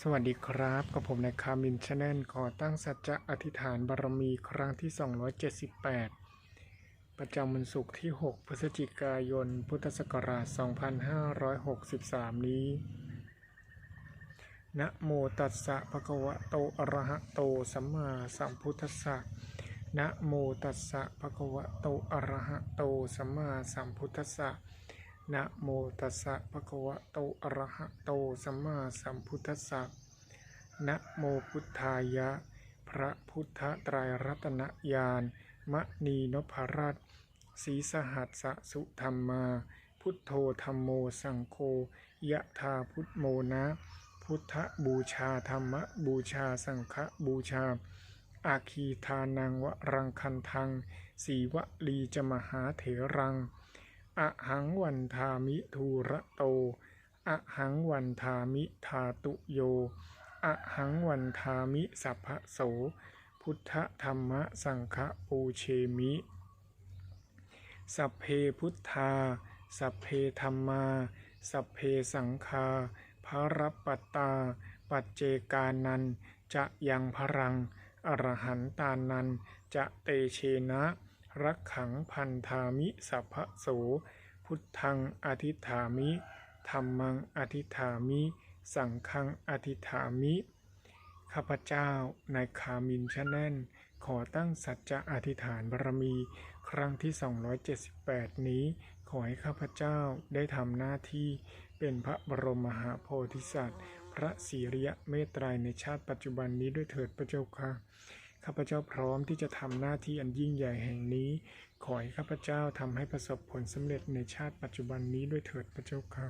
สวัสดีครับ กับผมในคามินชาแนลขอตั้งสัจจะอธิษฐานบารมีครั้งที่ 278 ประจำวันศุกร์ที่ 6 พฤศจิกายน พุทธศักราช 2563 นี้ นะโมตัสสะภะคะวะโต อะระหะโต สัมมาสัมพุทธัสสะ นะโมตัสสะภะคะวะโต อะระหะโต สัมมาสัมพุทธัสสะ นะโมตัสสะภะคะวะโตอะระหะโตสัมมาสัมพุทธัสสะนะโมพุทธายะ พระพุทธตรรัตนญาณมณีนพรัตน์ศรีสหัสสะสุธรรมา พุทโธธรรมโมสังโฆยะธาพุทโมนะ พุทธบูชาธรรมบูชาสังฆบูชา อาคีทานังวรังคันทังสีวลีจมหาเถรัง อะหังวันทามิทูระโต อะหังวันทามิทาตุโย อะหังวันทามิสัพพะโส พุทธธรรมสังฆปูเชมิ สัพเพพุทธา สัพเพธรรมา สัพเพสังฆาภารปัตตา ปัจเจกานัน จะยังพรัง อรหันตานัน จะเตเชนะ รักขังพันธามิสัพพะโส พุทธังอธิฐามิธรรมังอธิฐามิ สังฆังอธิฐามิ ข้าพเจ้า นายคามินชาแนลขอตั้งสัจจะอธิษฐานบารมี ครั้งที่ 278 นี้ ขอให้ข้าพเจ้าได้ทำหน้าที่เป็นพระบรมมหาโพธิสัตว์ พระศรีริยะเมตไตรในชาติปัจจุบันนี้ด้วยเถิดพระเจ้าค่ะ ข้าพเจ้าพร้อมที่จะทำหน้าที่อันยิ่งใหญ่แห่งนี้ ขอให้ข้าพเจ้าทำให้ประสบผลสำเร็จในชาติปัจจุบันนี้ด้วยเถิดพระเจ้าค่ะ